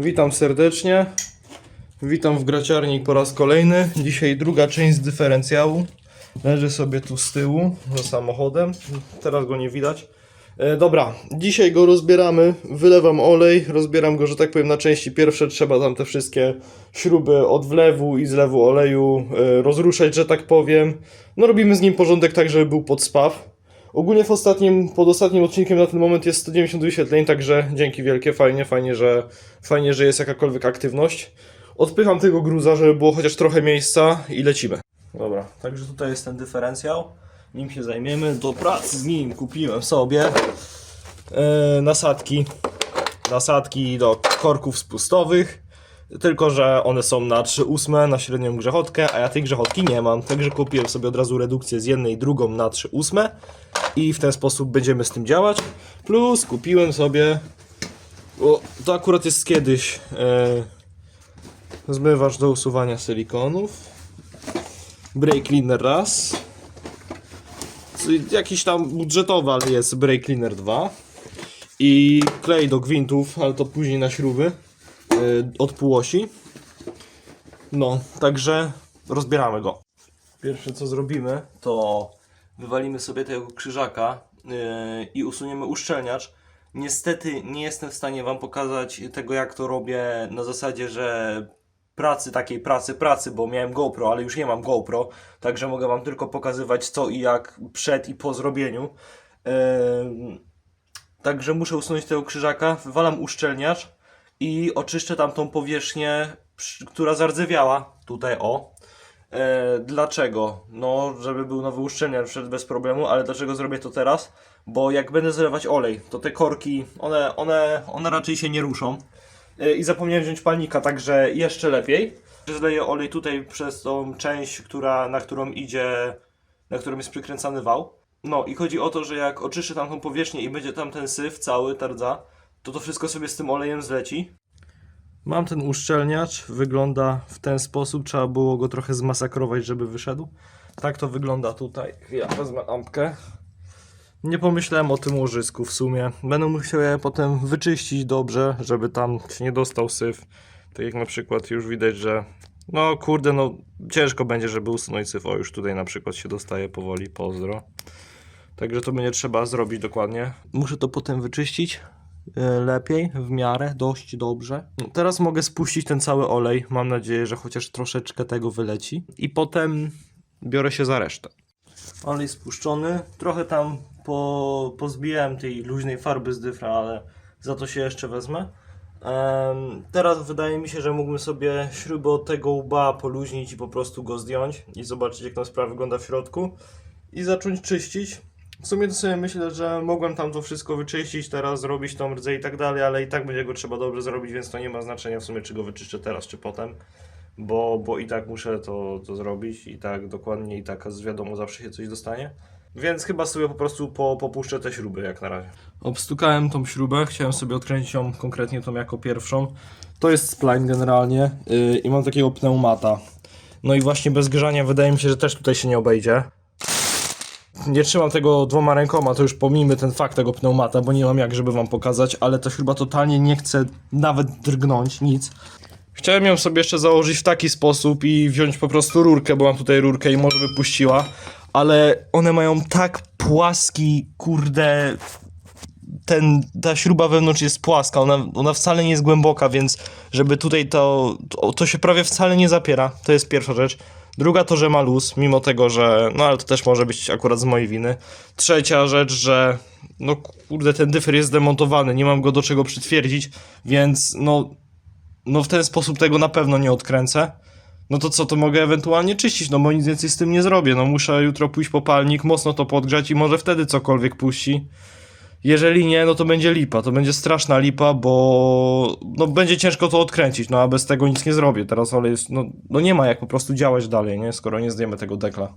Witam serdecznie. Witam w graciarni po raz kolejny. Dzisiaj druga część z dyferencjału. Leży sobie tu z tyłu za samochodem. Teraz go nie widać. E, dobra, dzisiaj go rozbieramy. Wylewam olej, rozbieram go, że tak powiem, na części pierwsze. Trzeba tam te wszystkie śruby od wlewu i zlewu oleju e, rozruszać, że tak powiem. No robimy z nim porządek tak, żeby był pod spaw. Ogólnie w ostatnim, pod ostatnim odcinkiem na ten moment jest 190 wyświetleń, także dzięki wielkie, fajnie, fajnie, że, fajnie, że jest jakakolwiek aktywność. Odpycham tego gruza, żeby było chociaż trochę miejsca i lecimy. Dobra, także tutaj jest ten dyferencjał. Nim się zajmiemy. Do pracy z nim kupiłem sobie e, nasadki. Nasadki do korków spustowych. Tylko, że one są na 3,8 na średnią grzechotkę, a ja tej grzechotki nie mam. Także kupiłem sobie od razu redukcję z jednej drugą na 3,8 i w ten sposób będziemy z tym działać. Plus kupiłem sobie. O, to akurat jest kiedyś. E, zmywacz do usuwania silikonów. Brake cleaner raz. Jakiś tam budżetowy, ale jest brake cleaner 2. I klej do gwintów, ale to później na śruby od półosi. No, także rozbieramy go. Pierwsze co zrobimy, to wywalimy sobie tego krzyżaka yy, i usuniemy uszczelniacz. Niestety nie jestem w stanie Wam pokazać tego, jak to robię na zasadzie, że pracy, takiej pracy, pracy, bo miałem GoPro, ale już nie mam GoPro, także mogę Wam tylko pokazywać co i jak przed i po zrobieniu. Yy, także muszę usunąć tego krzyżaka, wywalam uszczelniacz i oczyszczę tam tą powierzchnię, która zardzewiała. Tutaj o. E, dlaczego? No, żeby był nowy uszczelniacz wszedł bez problemu, ale dlaczego zrobię to teraz? Bo jak będę zlewać olej, to te korki, one, one, one raczej się nie ruszą. E, I zapomniałem wziąć palnika, także jeszcze lepiej. Zleję olej tutaj przez tą część, która, na którą idzie, na którą jest przykręcany wał. No i chodzi o to, że jak oczyszczę tam tą powierzchnię i będzie tam ten syf cały, ta rdza, to to wszystko sobie z tym olejem zleci. Mam ten uszczelniacz, wygląda w ten sposób, trzeba było go trochę zmasakrować, żeby wyszedł. Tak to wygląda tutaj. Ja wezmę lampkę. Nie pomyślałem o tym łożysku w sumie. Będę musiał je potem wyczyścić dobrze, żeby tam się nie dostał syf. Tak jak na przykład już widać, że no kurde, no ciężko będzie, żeby usunąć syf. O, już tutaj na przykład się dostaje powoli, pozdro. Także to będzie trzeba zrobić dokładnie. Muszę to potem wyczyścić lepiej, w miarę, dość dobrze. Teraz mogę spuścić ten cały olej. Mam nadzieję, że chociaż troszeczkę tego wyleci. I potem biorę się za resztę. Olej spuszczony. Trochę tam po, pozbijałem tej luźnej farby z dyfra, ale za to się jeszcze wezmę. Teraz wydaje mi się, że mógłbym sobie śrubę od tego łba poluźnić i po prostu go zdjąć i zobaczyć jak tam sprawa wygląda w środku i zacząć czyścić. W sumie to sobie myślę, że mogłem tam to wszystko wyczyścić, teraz zrobić tą rdzę i tak dalej, ale i tak będzie go trzeba dobrze zrobić, więc to nie ma znaczenia w sumie, czy go wyczyszczę teraz, czy potem, bo, bo i tak muszę to, to zrobić, i tak dokładnie, i tak z wiadomo, zawsze się coś dostanie. Więc chyba sobie po prostu po, popuszczę te śruby jak na razie. Obstukałem tą śrubę, chciałem sobie odkręcić ją konkretnie tą jako pierwszą. To jest spline generalnie yy, i mam takiego pneumata. No i właśnie bez grzania wydaje mi się, że też tutaj się nie obejdzie nie trzymam tego dwoma rękoma, to już pomijmy ten fakt tego pneumata, bo nie mam jak, żeby wam pokazać, ale ta śruba totalnie nie chce nawet drgnąć, nic. Chciałem ją sobie jeszcze założyć w taki sposób i wziąć po prostu rurkę, bo mam tutaj rurkę i może by puściła, ale one mają tak płaski, kurde, ten, ta śruba wewnątrz jest płaska, ona, ona wcale nie jest głęboka, więc żeby tutaj to, to, to się prawie wcale nie zapiera, to jest pierwsza rzecz. Druga to, że ma luz, mimo tego, że, no ale to też może być akurat z mojej winy. Trzecia rzecz, że, no kurde, ten dyfer jest demontowany, nie mam go do czego przytwierdzić, więc no, no w ten sposób tego na pewno nie odkręcę. No to co, to mogę ewentualnie czyścić, no bo nic więcej z tym nie zrobię, no muszę jutro pójść po palnik, mocno to podgrzać i może wtedy cokolwiek puści. Jeżeli nie, no to będzie lipa, to będzie straszna lipa, bo no będzie ciężko to odkręcić, no a bez tego nic nie zrobię. Teraz olej jest, no, no nie ma jak po prostu działać dalej, nie, skoro nie zdejmę tego dekla.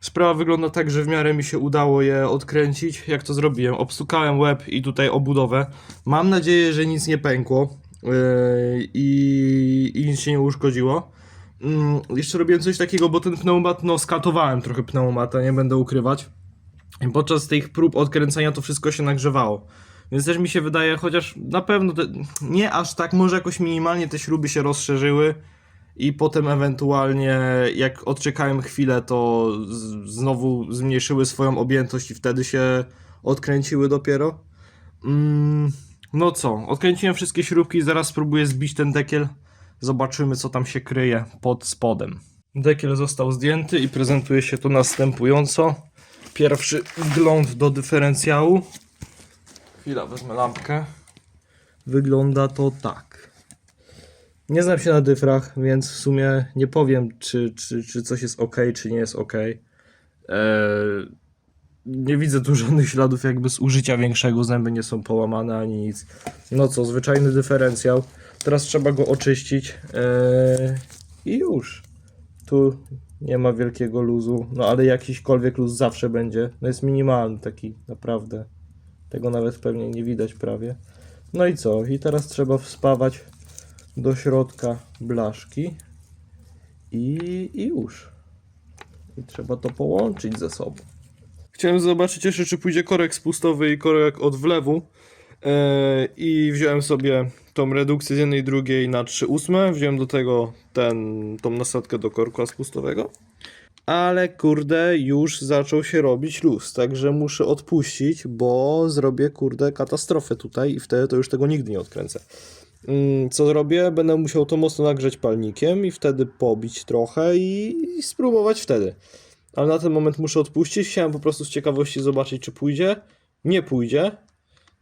Sprawa wygląda tak, że w miarę mi się udało je odkręcić. Jak to zrobiłem? Obstukałem łeb i tutaj obudowę. Mam nadzieję, że nic nie pękło yy, i, i nic się nie uszkodziło. Mm, jeszcze robiłem coś takiego, bo ten pneumat, no skatowałem trochę pneumata, nie będę ukrywać. I podczas tych prób odkręcania to wszystko się nagrzewało. Więc też mi się wydaje, chociaż na pewno te, nie aż tak, może jakoś minimalnie te śruby się rozszerzyły i potem ewentualnie jak odczekałem chwilę, to z, znowu zmniejszyły swoją objętość i wtedy się odkręciły dopiero. Mm, no co, odkręciłem wszystkie śrubki, zaraz spróbuję zbić ten dekiel. Zobaczymy co tam się kryje pod spodem. Dekiel został zdjęty i prezentuje się to następująco. Pierwszy wgląd do dyferencjału. Chwila, wezmę lampkę. Wygląda to tak. Nie znam się na dyfrach, więc w sumie nie powiem, czy, czy, czy coś jest ok, czy nie jest ok. Eee, nie widzę tu żadnych śladów jakby z użycia większego, zęby nie są połamane ani nic. No co, zwyczajny dyferencjał. Teraz trzeba go oczyścić eee, i już. Tu nie ma wielkiego luzu, no ale jakiśkolwiek luz zawsze będzie. No jest minimalny taki naprawdę. Tego nawet pewnie nie widać prawie. No i co? I teraz trzeba wspawać do środka blaszki i, i już. I trzeba to połączyć ze sobą. Chciałem zobaczyć jeszcze, czy pójdzie korek spustowy i korek od wlewu. Eee, I wziąłem sobie tą redukcję z jednej i drugiej na 3 ósme. Wziąłem do tego ten, tą nasadkę do korka spustowego. Ale kurde, już zaczął się robić luz, także muszę odpuścić, bo zrobię kurde katastrofę tutaj i wtedy to już tego nigdy nie odkręcę. Mm, Co zrobię? Będę musiał to mocno nagrzeć palnikiem i wtedy pobić trochę i, i spróbować wtedy. Ale na ten moment muszę odpuścić. Chciałem po prostu z ciekawości zobaczyć, czy pójdzie. Nie pójdzie.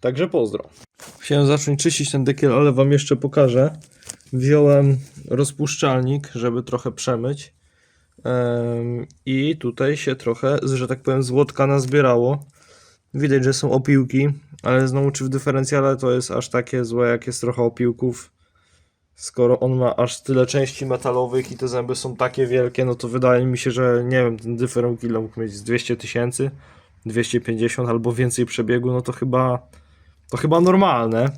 Także pozdro. Chciałem zacząć czyścić ten dekiel, ale wam jeszcze pokażę. Wziąłem rozpuszczalnik, żeby trochę przemyć. Em, I tutaj się trochę, że tak powiem, złotka nazbierało. Widać, że są opiłki, ale znowu czy w dyferencjale to jest aż takie złe, jak jest trochę opiłków. Skoro on ma aż tyle części metalowych i te zęby są takie wielkie, no to wydaje mi się, że nie wiem, ten dyferencjal mógł mieć z 200 tysięcy, 250 albo więcej przebiegu, no to chyba, to chyba normalne.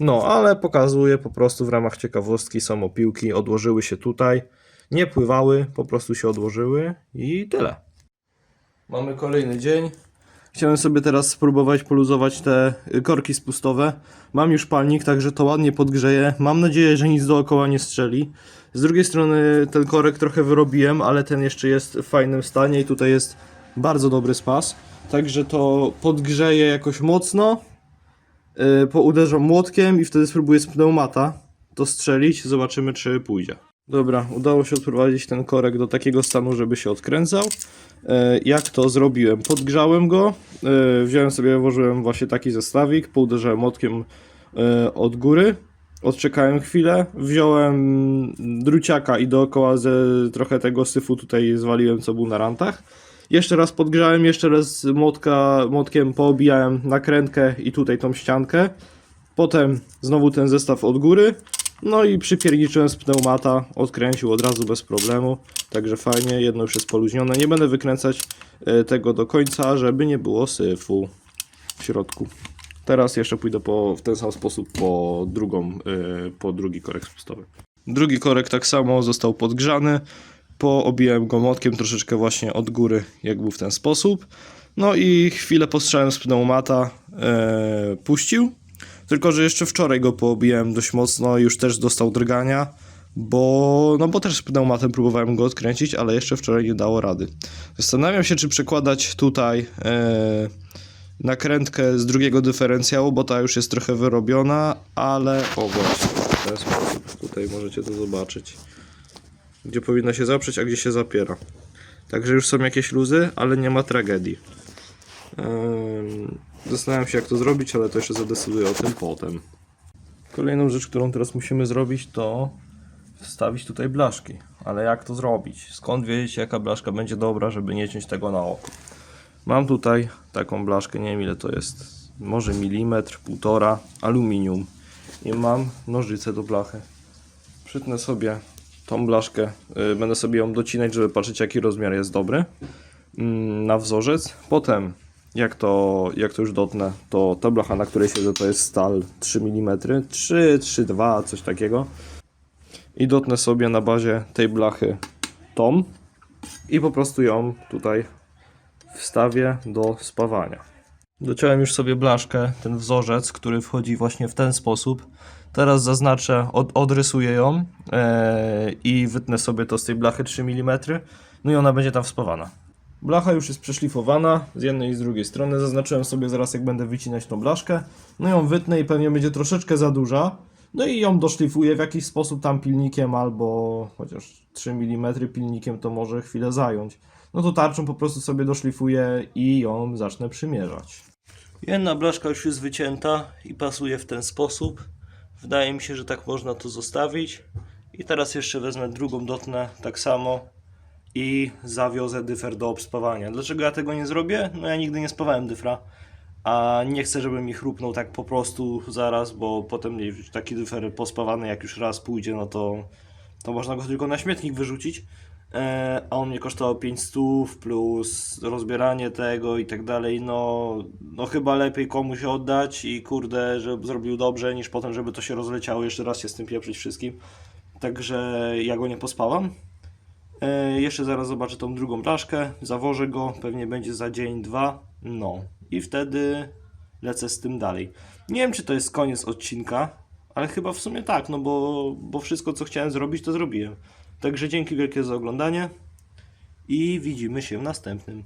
No, ale pokazuję po prostu w ramach ciekawostki są opiłki, odłożyły się tutaj, nie pływały, po prostu się odłożyły i tyle. Mamy kolejny dzień. Chciałem sobie teraz spróbować poluzować te korki spustowe. Mam już palnik, także to ładnie podgrzeję. Mam nadzieję, że nic dookoła nie strzeli. Z drugiej strony ten korek trochę wyrobiłem, ale ten jeszcze jest w fajnym stanie i tutaj jest bardzo dobry spas. Także to podgrzeję jakoś mocno. Yy, pouderzam młotkiem i wtedy spróbuję z pneumata to strzelić. Zobaczymy, czy pójdzie. Dobra, udało się odprowadzić ten korek do takiego stanu, żeby się odkręcał. E, Jak to zrobiłem? Podgrzałem go, e, wziąłem sobie, włożyłem właśnie taki zestawik, pouderzałem młotkiem od góry, odczekałem chwilę, wziąłem druciaka i dookoła ze, trochę tego syfu tutaj zwaliłem, co był na rantach. Jeszcze raz podgrzałem, jeszcze raz młotka, młotkiem poobijałem nakrętkę i tutaj tą ściankę. Potem znowu ten zestaw od góry. No i przypierniczyłem z pneumata, odkręcił od razu bez problemu. Także fajnie, jedno już jest poluźnione. Nie będę wykręcać e, tego do końca, żeby nie było syfu w środku. Teraz jeszcze pójdę po, w ten sam sposób po drugą, e, po drugi korek spustowy. Drugi korek tak samo został podgrzany. Poobijałem go młotkiem troszeczkę właśnie od góry, jak był w ten sposób. No i chwilę postrzałem z pneumata, e, puścił. Tylko, że jeszcze wczoraj go poobijałem dość mocno już też dostał drgania, bo, no bo też z pneumatem próbowałem go odkręcić, ale jeszcze wczoraj nie dało rady. Zastanawiam się, czy przekładać tutaj e, nakrętkę z drugiego dyferencjału, bo ta już jest trochę wyrobiona, ale o właśnie, w ten sposób. Tutaj możecie to zobaczyć. Gdzie powinno się zaprzeć, a gdzie się zapiera. Także już są jakieś luzy, ale nie ma tragedii. Zastanawiam się jak to zrobić, ale to jeszcze zadecyduję o tym potem. Kolejną rzecz, którą teraz musimy zrobić to wstawić tutaj blaszki. Ale jak to zrobić? Skąd wiedzieć jaka blaszka będzie dobra, żeby nie ciąć tego na oko? Mam tutaj taką blaszkę, nie wiem ile to jest, może milimetr, półtora, aluminium. I mam nożyce do blachy. Przytnę sobie tą blaszkę, y, będę sobie ją docinać, żeby patrzeć jaki rozmiar jest dobry mm, na wzorzec. Potem jak to, jak to już dotnę, to ta blacha, na której siedzę, to jest stal 3 mm, 3, 3, 2, coś takiego. I dotnę sobie na bazie tej blachy tą i po prostu ją tutaj wstawię do spawania. Dociąłem już sobie blaszkę, ten wzorzec, który wchodzi właśnie w ten sposób. Teraz zaznaczę, od, odrysuję ją e, i wytnę sobie to z tej blachy 3 mm. No i ona będzie tam wspowana. Blacha już jest przeszlifowana z jednej i z drugiej strony. Zaznaczyłem sobie zaraz, jak będę wycinać tą blaszkę. No ją wytnę i pewnie będzie troszeczkę za duża. No i ją doszlifuję w jakiś sposób tam pilnikiem albo chociaż 3 mm pilnikiem to może chwilę zająć. No to tarczą po prostu sobie doszlifuję i ją zacznę przymierzać. Jedna blaszka już jest wycięta i pasuje w ten sposób. Wydaje mi się, że tak można to zostawić. I teraz jeszcze wezmę drugą dotnę tak samo i zawiozę dyfer do obspawania. Dlaczego ja tego nie zrobię? No ja nigdy nie spawałem dyfra, a nie chcę, żeby mi chrupnął tak po prostu zaraz, bo potem taki dyfer pospawany jak już raz pójdzie, no to, to można go tylko na śmietnik wyrzucić. E, a on mnie kosztował 500 plus rozbieranie tego i tak dalej, no, no chyba lepiej komuś oddać i kurde, żeby zrobił dobrze, niż potem, żeby to się rozleciało, jeszcze raz się z tym pieprzyć wszystkim. Także ja go nie pospałam. E, jeszcze zaraz zobaczę tą drugą blaszkę, zawożę go, pewnie będzie za dzień, dwa, no i wtedy lecę z tym dalej. Nie wiem, czy to jest koniec odcinka, ale chyba w sumie tak, no bo, bo wszystko, co chciałem zrobić, to zrobiłem. Także dzięki wielkie za oglądanie i widzimy się w następnym.